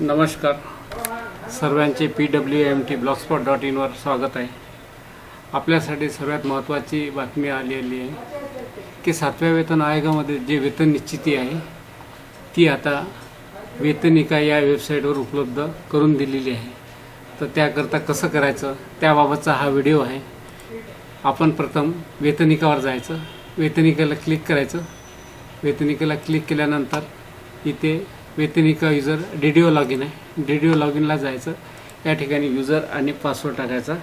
नमस्कार. सर्वांचे P W M T blogspot dot इनवर स्वागत आहे. आपल्यासाठी सर्वात महत्त्वाची बातमी आलेली आहे की सातव्या वेतन आयोगामध्ये जे वेतन निश्चिती आहे ती आता वेतनिका या वेबसाईटवर उपलब्ध करून दिलेली आहे. तर त्याकरता कसं करायचं? त्याबाबतचा हा व्हिडिओ आहे. आपण प्रथम वेतनिकावर जायचं. वेतनिकेला क्लिक करायचं. वेतनिकेला क्लिक केल्यानंतर इथे वेतनिका user D D O log in आहे. डी डी ओ लॉग इनला जायचं. या ठिकाणी युजर आणि पासवर्ड टाकायचा.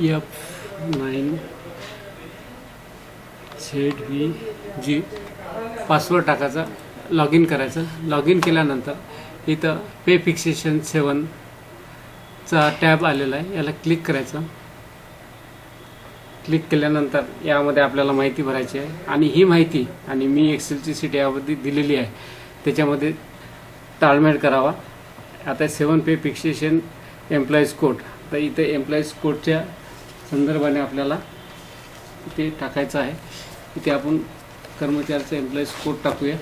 F nine Z V G password टाकायचा. लॉग इन करायचं. लॉग इन केल्यानंतर इथं पे फिक्सेशन सेवनचा टॅब आलेला आहे. याला क्लिक करायचं. क्लिक केल्यानंतर यामध्ये आपल्याला माहिती भरायची आहे. आणि ही माहिती आणि मी एक्सेलची सीट यामध्ये दिलेली आहे त्याच्यामध्ये ताळमेळ करावा. आता seven pay fixation employees code तर इथे एम्प्लॉईज कोडच्या संदर्भाने आपल्याला इथे टाकायचं आहे. इथे आपण कर्मचाऱ्याचा एम्प्लॉईज कोड टाकूया.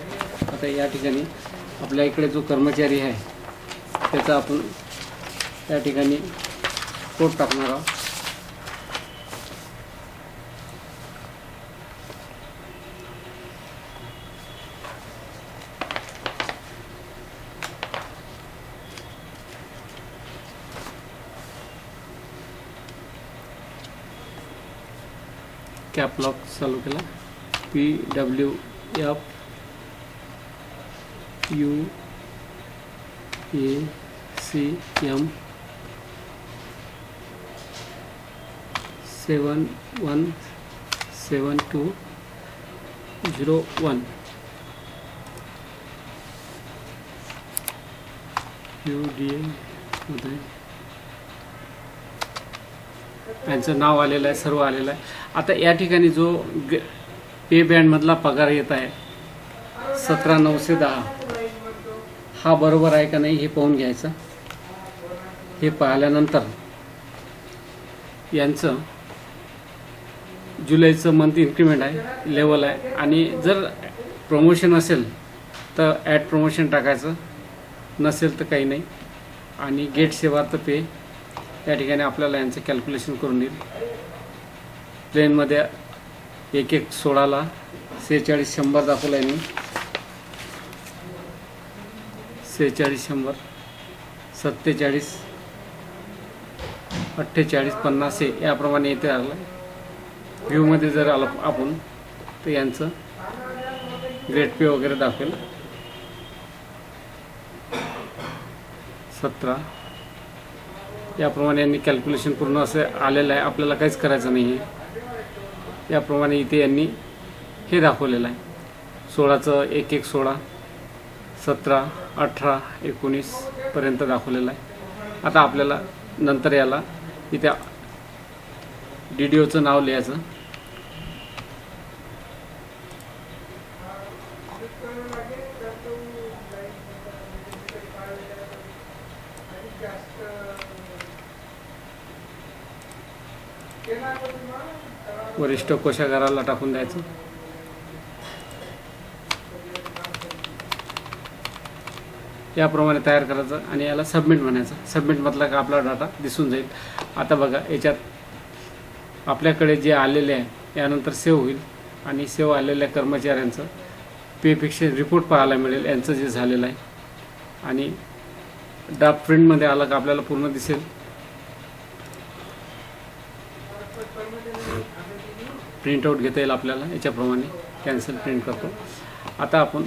आता या ठिकाणी आपल्या इकडे जो कर्मचारी आहे त्याचा आपण या ठिकाणी कोड टाकणार आहोत. कॅप लॉक चालू केला. P W F U A C M seven one seven two zero one U D एमध्ये त्यांचं नाव आलेलं आहे सर्व आलेलं आहे. आता या ठिकाणी जो पे बँडमधला पगार येत आहे सतरा नऊशे दहा. हा बरोबर आहे का नाही हे पाहून घ्यायचं. हे पाहिल्यानंतर यांचं जुलैचं मंथ इन्क्रीमेंट आहे लेवल आहे. आणि जर प्रमोशन असेल तर ॲड प्रमोशन टाकायचं. नसेल तर काही नाही. आणि गेट सेवा तर पे या ठिकाणी आपल्याला यांचं कॅल्क्युलेशन करून देईल. प्लेनमध्ये एक एक सोळाला सेहेचाळीस शंभर दाखवलं आहे मी. सेहेचाळीस शंभर सत्तेचाळीस अठ्ठेचाळीस पन्नास हे याप्रमाणे येते आलं. व्ह्यूमध्ये जर आलं आपण तर यांचं ग्रेट पे वगैरे दाखवेल. सतरा याप्रमाणे यांनी कॅल्क्युलेशन पूर्ण असं आलेलं आहे. आपल्याला काहीच करायचं नाही आहे याप्रमाणे इथे यांनी हे दाखवलेलं आहे. सोळाचं एक एक सोळा सतरा अठरा एकोणीसपर्यंत दाखवलेलं आहे. आता आपल्याला नंतर याला इथे डी डी ओचं नाव लिहायचं. वरिष्ठ कोशागाराला टाकून द्यायचं. याप्रमाणे तयार करायचं आणि याला सबमिट म्हणायचं. सबमिट म्हटलं का आपला डाटा दिसून जाईल. आता बघा याच्यात आपल्याकडे जे आलेले आहे यानंतर सेव्ह होईल. आणि सेव्ह आलेल्या कर्मचाऱ्यांचं पेपेक्षा रिपोर्ट पाहायला मिळेल. यांचं जे झालेलं आहे. आणि ड्राफ्ट प्रिंटमध्ये आलं का आपल्याला पूर्ण दिसेल. प्रिंटआउट घेता येईल आपल्याला याच्याप्रमाणे कॅन्सल प्रिंट करतो. आता आपण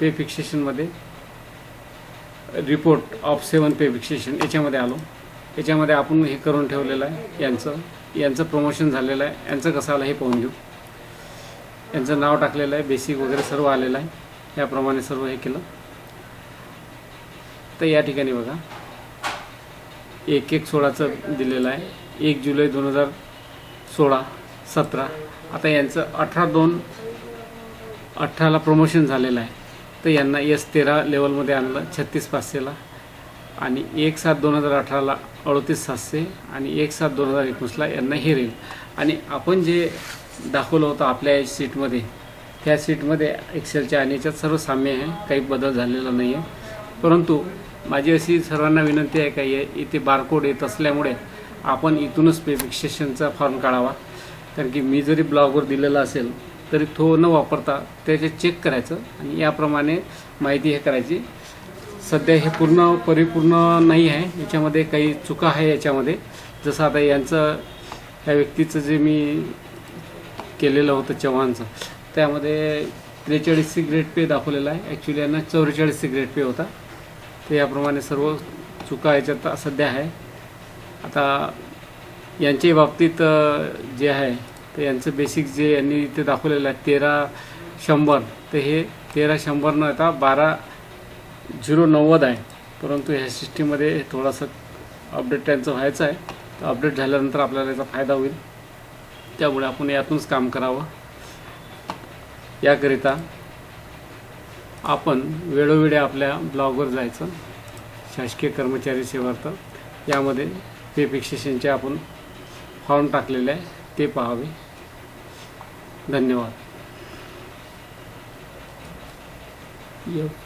pay फिक्सेशनमध्ये report of seven pay fixation याच्यामध्ये आलो. याच्यामध्ये आपण हे करून ठेवलेलं आहे. यांचं यांचं प्रमोशन झालेलं आहे. यांचं कसं आलं हे पाहून घेऊ. यांचं नाव टाकलेलं आहे. बेसिक वगैरे सर्व आलेलं आहे. याप्रमाणे सर्व हे केलं. तर या ठिकाणी बघा. एक एक सोळाचं दिलेलं आहे. एक जुलै दोन हजार सोळा सतरा. आता यांचं अठरा दोन अठराला प्रमोशन झालेलं आहे. तर यांना एस तेरा लेवलमध्ये आणलं छत्तीस पाचशेला. आणि एक सात दोन हजार अठराला अडतीस सातशे. आणि एक सात दोन हजार एकोणीसला यांना हे राहील आणि आपण जे दाखवलं होतं आपल्या सीटमध्ये त्या सीटमध्ये एक्सेलच्या आणि याच्यात सर्व साम्य आहे. काही बदल झालेला नाही आहे परंतु माझी अशी सर्वांना विनंती आहे का ये- इथे बारकोड येत असल्यामुळे आपण इथूनच पेफिक्सेशनचा फॉर्म काढावा. कारण की मी जरी ब्लॉगवर दिलेला असेल तरी तो न वापरता त्याचे चेक करायचं आणि याप्रमाणे माहिती हे करायची. सध्या हे पूर्ण परिपूर्ण नाही आहे. याच्यामध्ये काही चुका आहे याच्यामध्ये. जसं आता यांचं ह्या व्यक्तीचं जे मी केलेलं होतं चव्हाणचं त्यामध्ये त्रेचाळीस सिग्रेट पे दाखवलेला आहे. ॲक्च्युली यांना चौवेचाळीस सिग्रेट पे होता. तर याप्रमाणे सर्व चुका याच्यात सध्या आहे. आता यांच्या बाबतीत जे आहे तर यांचं बेसिक जे यांनी इथे दाखवलेलं आहे तेरा शंभर. तर हे तेरा शंभर न आता बारा झिरो नव्वद आहे. परंतु ह्या सिस्टीममध्ये थोडासा अपडेट त्यांचं व्हायचं आहे. तर अपडेट झाल्यानंतर आपल्याला याचा फायदा होईल. त्यामुळे आपण यातूनच काम करावं. याकरिता आपण वेळोवेळी आपल्या ब्लॉगवर जायचं. शासकीय कर्मचारी सेवार्थ यामध्ये ते फिक्सेशनचे आपण फॉर्म टाकलेले आहे ते पाहावे. धन्यवाद. एफ